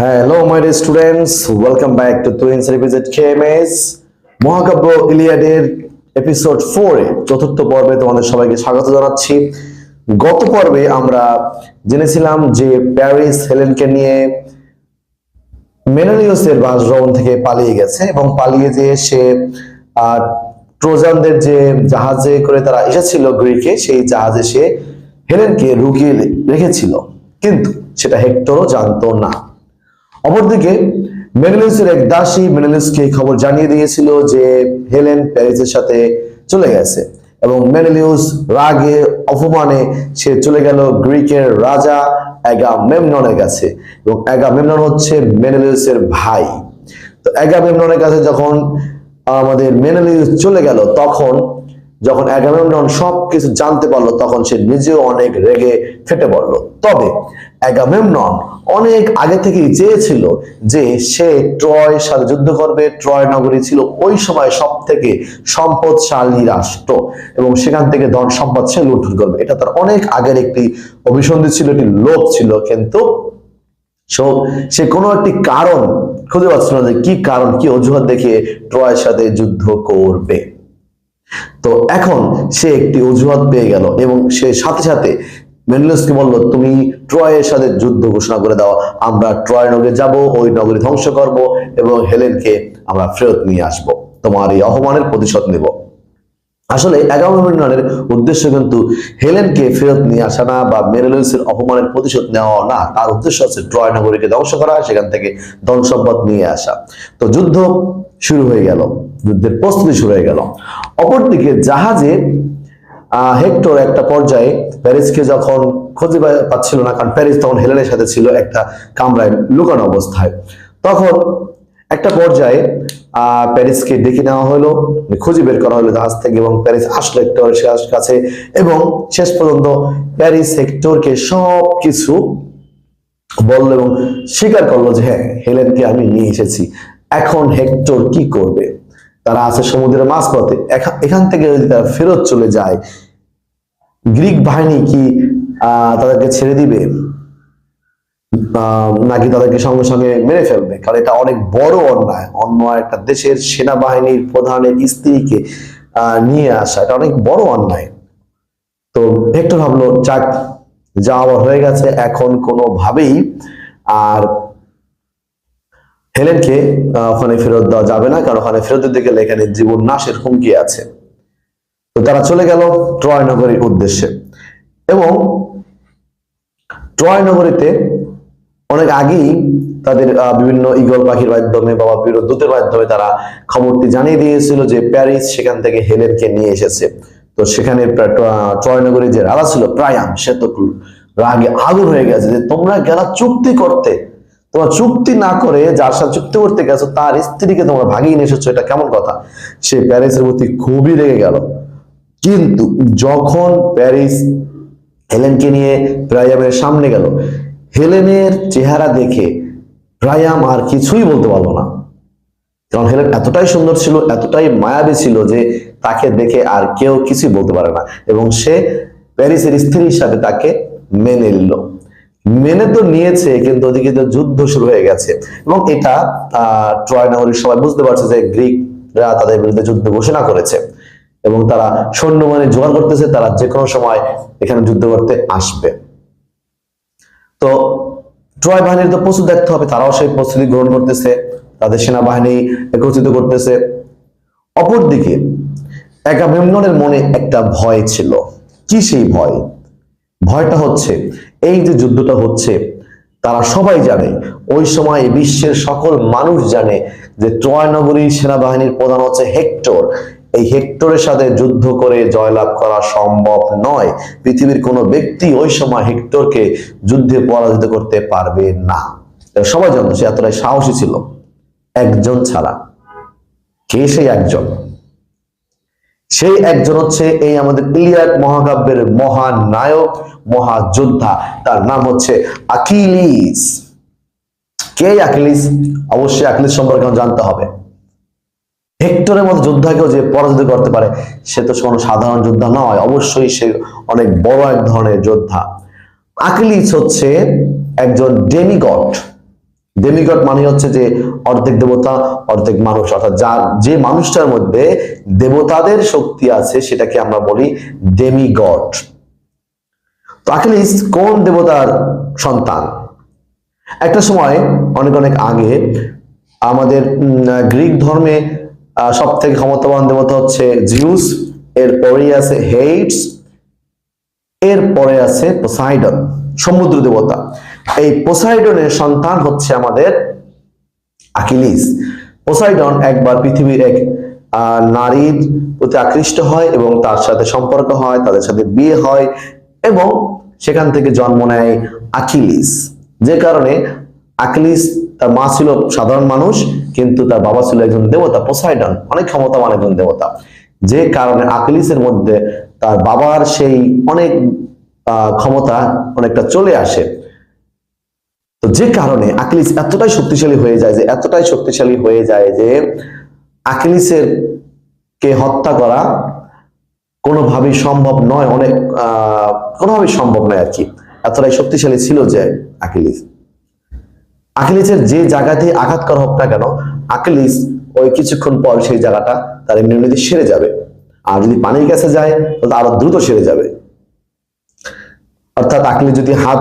Hello my students welcome back to twins revisit KMS মহাকাব্য ইলিয়াডের episode ফোরে চতুর্থ পর্বে তোমাদের সবাইকে স্বাগত জানাচ্ছি। গত পর্বে আমরা জেনেছিলাম যে প্যারিস হেলেনকে নিয়ে মেনালিওসের বাসভবন থেকে পালিয়ে গেছে এবং পালিয়ে যেয়ে সে ট্রোজানদের যে জাহাজে করে তারা এসেছিল গ্রিকে, সেই জাহাজে সে হেলেনকে রুকিয়ে রেখেছিল। কিন্তু সেটা হেক্টরও জানতো না। অপরদিকে মেনেলিউসের এক দাসী মেনেলিউসকে খবর জানিয়ে দিয়েছিল যে হেলেন প্যারিসের সাথে চলে গেছে এবং মেনেলিউস রাগে অপমানে সে চলে গেল গ্রিকের রাজা অ্যাগামেমননের কাছে এবং অ্যাগামেমনন হচ্ছে মেনেলিউসের ভাই। তো অ্যাগামেমননের কাছে যখন আমাদের মেনেলিউস চলে গেল, তখন যখন অ্যাগামেমনন সব কিছু জানতে পারল, তখন সে নিজেও অনেক রেগে ফেটে পড়ল। তবে অ্যাগামেমনন অনেক আগে থেকেই চেয়েছিল যে সে ট্রয় সাথে যুদ্ধ করবে। ট্রয় নগরী ছিল ওই সময় সব থেকে সম্পদশালী রাষ্ট্র এবং সেখান থেকে ধন সম্পদ সে লুণ্ঠন করবে। এটা তার অনেক আগের একটি অভিসন্ধি ছিল, একটি লোভ ছিল। কিন্তু সো কোনো একটি কারণ খুঁজে পাচ্ছিল না যে কি কারণ, কি অজুহাত দেখিয়ে ট্রয়ের সাথে যুদ্ধ করবে। তো এখন সে একটি অজুহাত পেয়ে গেল এবং সে সাথে সাথে মেনলিউসকে বলল, তুমি ট্রয়ের সাথে যুদ্ধ ঘোষণা করে দাও, আমরা ট্রয় নগরে যাব, ওই নগরী ধ্বংস করব এবং হেলেনকে আমরা ফেরত নিয়ে আসব। তোমার এই অপমানের প্রতিশোধ নেব। আসলে অ্যাগামেমননের উদ্দেশ্য কিন্তু হেলেনকে ফেরত নিয়ে আসা না বা মেরেলিউসের অপমানের প্রতিশোধ নেওয়া না। তার উদ্দেশ্য হচ্ছে ট্রয় নগরীকে ধ্বংস করা, সেখান থেকে ধন সম্পদ নিয়ে আসা। তো যুদ্ধ শুরু হয়ে গেল, যুদ্ধের প্রস্তুতি শুরু হয়ে গেল। অপরদিকে জাহাজে হেক্টর একটা পর্যায়ে প্যারিসকে যখন খুঁজে পাচ্ছিল না, কারণ প্যারিস তখন হেলেনের সাথে ছিল একটা কামরায় লুকানো অবস্থায়, তখন একটা পর্যায়ে প্যারিসকে ডেকে নেওয়া হলো, খুঁজে বের করা হলো জাহাজ থেকে এবং প্যারিস আসলো হেক্টরের কাছে এবং শেষ পর্যন্ত প্যারিস হেক্টরকে সব কিছু বলল এবং স্বীকার করল যে হ্যাঁ হেলেনকে আমি নিয়ে এসেছি। এখন হেক্টর কি করবে? তারা আছে সমুদ্রের মাঝপথে। এখান থেকে যদি তারা ফেরত চলে যায়, গ্রিক বাহিনী কি তাদেরকে ছেড়ে দিবে? নাকি তাদেরকে সঙ্গে সঙ্গে মেরে ফেলবে? কারণ এটা অনেক বড় অন্যায়। অন্য একটা দেশের সেনাবাহিনীর প্রধানের স্ত্রীকে নিয়ে আসা, এটা অনেক বড় অন্যায়। তো হেক্টর ভাবলো, যাক যা আবার হয়ে গেছে। এখন কোনোভাবেই আর হেলেনকে ওখানে ফেরত দেওয়া যাবে না, কারণ ওখানে ফেরত দিতে গেলে এখানে জীবন নাশের হুমকি আছে। তো তারা চলে গেল ট্রয় নগরীর উদ্দেশ্যে। এবং ট্রয় নগরীতে অনেক আগেই তাদের বিভিন্ন ইগল পাখির মাধ্যমে বা বিভিন্ন দূতের মাধ্যমে তারা খবরটি জানিয়ে দিয়েছিল যে প্যারিস সেখান থেকে হেলেনকে নিয়ে এসেছে। তো সেখানে ট্রয় নগরীর যে রাজা ছিল প্রায়াম সে তো রাগে আগুন হয়ে গেছে যে তোমরা গেলা চুক্তি করতে তোমরা চুক্তি না করে যার সাথে চুক্তি করতে গেছো, তার স্ত্রীকে তোমরা ভাগিয়ে নিয়ে এসেছ, এটা কেমন কথা? সে প্যারিসের প্রতি খুবই রেগে গেল। কিন্তু যখন প্যারিস হেলেনকে নিয়ে প্রায়ামের সামনে গেল, হেলেনের চেহারা দেখে প্রায়াম আর কিছুই বলতে পারল না। কারণ হেলেন এতটাই সুন্দর ছিল, এতটাই মায়াবী ছিল যে তাকে দেখে আর কেউ কিছুই বলতে পারে না। এবং সে প্যারিসের স্ত্রী হিসাবে তাকে মেনে নিল। মেনে তো নিয়েছে, কিন্তু ওদিকে তো যুদ্ধ শুরু হয়ে গেছে। এবং এটা ট্রয় নগরীর সবাই বুঝতে পারছে যে গ্রিকরা তাদের বিরুদ্ধে যুদ্ধ ঘোষণা করেছে। এবং তারা সৈন্য মানে জোগাড় করতেছে, তারা যে কোনো সময় এখানে যুদ্ধ করতে আসবে। তো ট্রয় বাহিনীর তো প্রস্তুত দেখতে হবে, তারাও সেই প্রস্তুতি গ্রহণ করতেছে, তাদের সেনাবাহিনী একত্রিত করতেছে। অপরদিকে একা একামেমননের মনে একটা ভয় ছিল। কি সেই ভয়? ভয়টা হচ্ছে এই যে যুদ্ধটা হচ্ছে, তারা সবাই জানে, ওই সময় বিশ্বের সকল মানুষ জানে যে ট্রয় নগরীর সেনাবাহিনীর প্রধান হচ্ছে হেক্টর। এই হেক্টরের সাথে যুদ্ধ করে জয়লাভ করা সম্ভব নয়। পৃথিবীর কোনো ব্যক্তি ওই সময় হেক্টরকে যুদ্ধে পরাজিত করতে পারবে না। সবাই জানতো সে এতটাই সাহসী ছিল। একজন ছাড়া। কে সেই একজন? সেই একজন হচ্ছে এই আমাদের ইলিয়াড মহাকাব্যের মহান নায়ক, মহাযোদ্ধা। তার নাম হচ্ছে আকিলিস। কে আকিলিস? অবশ্যই আকিলিস সম্পর্কে জানতে হবে। হেক্টরের মতো যোদ্ধাকেও যে পরাজিত করতে পারে, সে তো কোনো সাধারণ যোদ্ধা নয়। অবশ্যই সে অনেক বড় এক ধরনের যোদ্ধা। আকিলিস হচ্ছে একজন ডেমিগড ডেমিগড মানে হচ্ছে যে অর্ধেক দেবতা, অর্ধেক মানুষ। অর্থাৎ যার যে মানুষটার মধ্যে দেবতাদের শক্তি আছে, সেটাকে আমরা বলি ডেমিগড তো আকিলিস কোন দেবতার সন্তান? একটা সময়, অনেক অনেক আগে, আমাদের গ্রিক ধর্মে সব থেকে ক্ষমতাবান দেবতা হচ্ছে জিউস, এর পরেই আছে হেইটস এর পরে আছে পোসাইডন, সমুদ্র দেবতা। এই পোসাইডনের সন্তান হচ্ছে আমাদের আকিলিস। পোসাইডন একবার পৃথিবীর এক নারীর প্রতি আকৃষ্ট হয় এবং তার সাথে সম্পর্ক হয়, তাদের সাথে বিয়ে হয় এবং সেখান থেকে জন্ম নেয় আকিলিস। যে কারণে আকিলিস তার মা ছিল সাধারণ মানুষ, কিন্তু তার বাবা ছিল একজন দেবতা, পোসাইডন, অনেক ক্ষমতাবান একজন দেবতা। যে কারণে আকিলিসের মধ্যে তার বাবার সেই অনেক ক্ষমতা অনেকটা চলে আসে। তো যে কারণে আকিলিস এতটাই শক্তিশালী হয়ে যায় যে, এতটাই শক্তিশালী হয়ে যায় যে, আকিলিসের কে হত্যা করা কোনোভাবেই সম্ভব নয়, অনেক কোনোভাবেই সম্ভব নয় আর কি। এতটাই শক্তিশালী ছিল যে আকিলিস। আকিলিসের যে জায়গাতে আঘাত করা হোক না কেন, আকিলিস ওই কিছুক্ষণ পর সেই জায়গাটা তার এমনি এমনিতে সেরে যাবে। আর যদি পানির কাছে যায়, তাহলে আরও দ্রুত সেরে যাবে। অর্থাৎ আকিলিস যদি হাত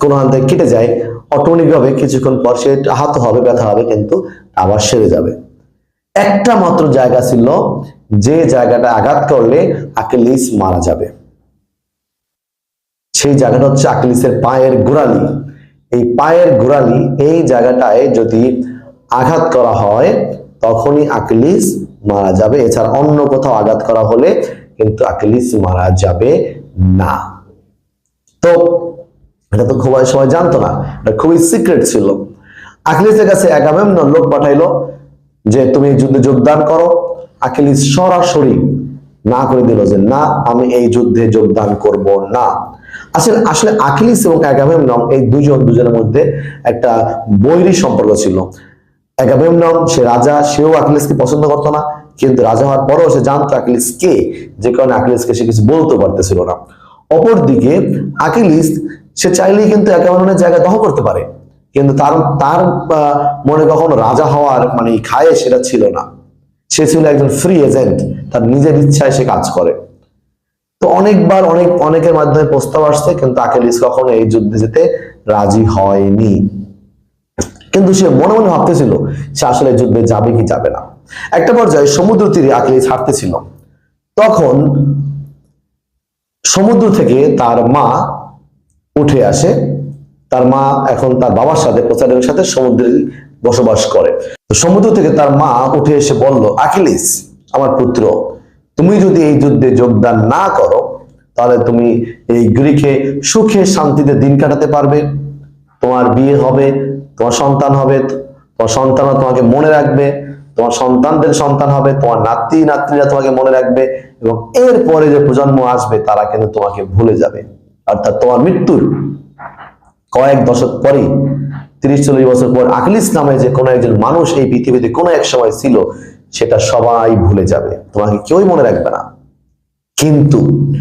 কোনো হাত কেটে যায় অটোমেটিক ভাবে কিছুক্ষণ পর সে আহত হবে, ব্যথা হবে, কিন্তু আবার সেরে যাবে। একটা মাত্র জায়গা ছিল, যে জায়গাটা আঘাত করলে আকিলিস মারা যাবে। সেই জায়গাটা হচ্ছে আকিলিসের পায়ের গোড়ালি। এই পায়ের গোড়ালি, এই জায়গাটায় যদি আঘাত করা হয়, তখনই আকিলিস মারা যাবে। এছাড়া অন্য কোথাও আঘাত করা হলে কিন্তু আকিলিস মারা যাবে না। তো এটা তো খুবই সবাই জানতো না। এটা খুবই সিক্রেট ছিল। আকিলিসের কাছে এগামেমনন লোক পাঠাইলো যে, তুমি যুদ্ধে যোগদান করো। আকিলিস সরাসরি না করে দিল যে, না, আমি এই যুদ্ধে যোগদান করব না। আসলে আসলে আকিলিস এবং এগামেমনন এই দুজন দুজনের মধ্যে একটা বৈরী সম্পর্ক ছিল। এগামেমনন সে রাজা, সেও আকিলিসকে পছন্দ করতো না, কিন্তু রাজা হওয়ার পরেও সে জানতো আকিলিস কে, যে কারণে আকিলিসকে সে কিছু বলতে পারতেছিল না। অপরদিকে আকিলিস সে চাইলেই কিন্তু একামেমননের জায়গা দখল করতে পারে। কিন্তু তার তার মনে কখনো রাজা হওয়ার মানে খায়ে সেটা ছিল না। সে ছিল একজন ফ্রি এজেন্ট তার নিজের ইচ্ছায় সে কাজ করে। তো অনেকবার অনেক, অনেকের মাধ্যমে প্রস্তাব আসছে, কিন্তু আকেলিস কখনো এই যুদ্ধে যেতে রাজি হয়নি। কিন্তু সে মনে মনে ভাবতেছিল, সে আসলে যুদ্ধে যাবে কি যাবে না। একটা পর্যায়ে সমুদ্র তীরে আকেলিস হাঁটতেছিল। তখন সমুদ্র থেকে তার মা উঠে আসে। তার মা এখন তার বাবার সাথে প্রচারের সাথে সমুদ্রে বসবাস করে। সমুদ্র থেকে তার মা উঠে এসে বলল, আকিলিস, আমার পুত্র, তুমি যদি এই যুদ্ধে যোগদান না করো, তাহলে তুমি এই গ্রিকে সুখে শান্তিতে দিন কাটাতে পারবে। তোমার বিয়ে হবে, তোমার সন্তান হবে, তোমার সন্তানরা তোমাকে মনে রাখবে, তোমার সন্তানদের সন্তান হবে, তোমার নাতি নাতনিরা তোমাকে মনে রাখবে এবং এরপরে যে প্রজন্ম আসবে, তারা কিন্তু তোমাকে ভুলে যাবে। অর্থাৎ তোমার মৃত্যুর কয়েক দশক পরে, তিরিশ চল্লিশ বছর পর আখলিস নামে যে কোনো একজন মানুষ এই পৃথিবীতে কোনো এক সময় ছিল, সেটা সবাই ভুলে যাবে। তোমাকে কেউই মনে রাখবে না। কিন্তু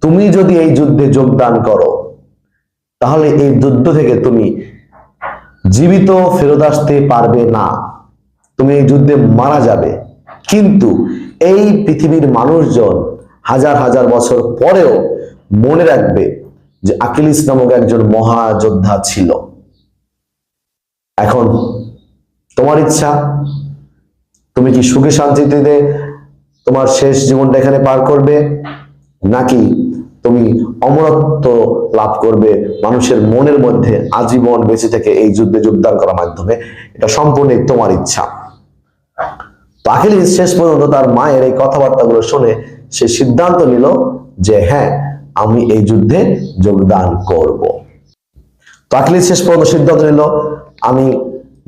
তুমি যদি এই যুদ্ধে যোগদান করো, তাহলে এই যুদ্ধ থেকে তুমি জীবিত ফেরত আসতে পারবে না। তুমি এই যুদ্ধে মারা যাবে। কিন্তু এই পৃথিবীর মানুষজন হাজার হাজার বছর পরেও মনে রাখবে যে আকিলিস নামক একজন মহাযোদ্ধা ছিল। এখন, তোমার ইচ্ছা, তুমি কি সুখে শান্তিতে তোমার শেষ জীবনটা এখানে পার করবে? নাকি তুমি অমরত্ব লাভ করবে মানুষের মনের মধ্যে আজীবন বেঁচে থেকে এই যুদ্ধে যোগদান করার মাধ্যমে? এটা সম্পূর্ণ তোমার ইচ্ছা। আখিলিস শেষ পর্যন্ত তার মায়ের এই কথাবার্তাগুলো শুনে সে সিদ্ধান্ত নিল যে হ্যাঁ আমি এই যুদ্ধে যোগদান করব। তো আখিলিস শেষ পর্যন্ত সিদ্ধান্ত নিল, আমি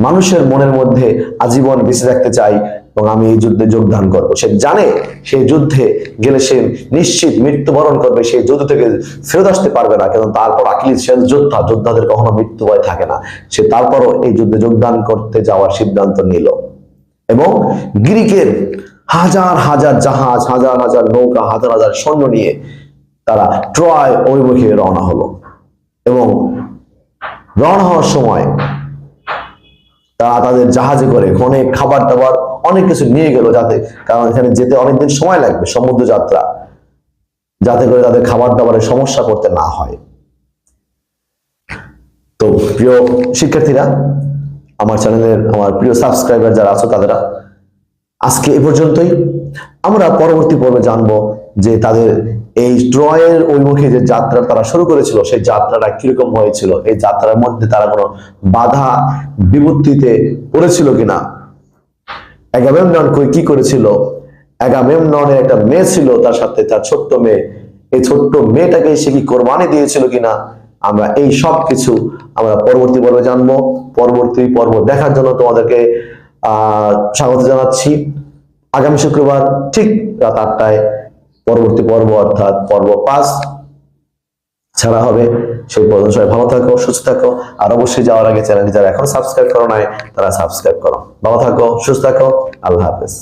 মানুষের মনের মধ্যে আজীবন বেঁচে থাকতে চাই এবং আমি এই যুদ্ধে যোগদান করব। সে জানে সেই যুদ্ধে গেলে সে নিশ্চিত মৃত্যুবরণ করবে সেই যুদ্ধ থেকে ফেরত আসতে পারবে না, কিন্তু তারপর আখিলিস সে যোদ্ধা, যোদ্ধাদের কখনো মৃত্যু ভয় থাকে না। সে তারপরও এই যুদ্ধে যোগদান করতে যাওয়ার সিদ্ধান্ত নিল। এবং গ্রিকের হাজার হাজার জাহাজ, হাজার হাজার নৌকা, হাজার হাজার সৈন্য নিয়ে তারা ট্রয় অভিমুখে রওনা হলো। এবং রওনা হওয়ার সময় তারা তাদের জাহাজে করে অনেক খাবার দাবার অনেক কিছু নিয়ে গেল যাতে, কারণ এখানে যেতে অনেকদিন সময় লাগবে সমুদ্র যাত্রা যাতে করে তাদের খাবার দাবারের সমস্যা করতে না হয়। তো প্রিয় শিক্ষার্থীরা, আমার চ্যানেলের আমার প্রিয় সাবস্ক্রাইবার যারা আছো তাদেরা, আজকে এ পর্যন্তই। আমরা পরবর্তী পর্বে জানব যে তাদের এই ট্রয়ের অভিমুখে যে যাত্রা তারা শুরু করেছিল, সেই যাত্রাটা কীরকম হয়েছিল? এই যাত্রার মধ্যে তারা কোনো বাধা বিপত্তিতে পড়েছিল কিনা? এগামেমনন কই কি করেছিল? এগামেমননের একটা মেয়ে ছিল, তার সাথে তার ছোট্ট মেয়ে। এই ছোট্ট মেয়েটাকে সে কি কোরবানি দিয়েছিল কিনা? আমরা এই সব কিছু আমরা পরবর্তী পর্বে জানব। পরবর্তী পর্ব দেখার জন্য তোমাদেরকে, আহ, স্বাগত জানাচ্ছি। আগামী শুক্রবার ঠিক রাত আটটায় পরবর্তী পর্ব অর্থাৎ পর্ব পাঁচ ছাড়া হবে। সেই পর্যন্ত সবাই ভালো থাকো, সুস্থ থাকো। আর অবশ্যই যাওয়ার আগে চ্যানেলটি যারা এখনও সাবস্ক্রাইব করো নাই, তারা সাবস্ক্রাইব করো। ভালো থাকো, সুস্থ থাকো। আল্লাহ হাফেজ।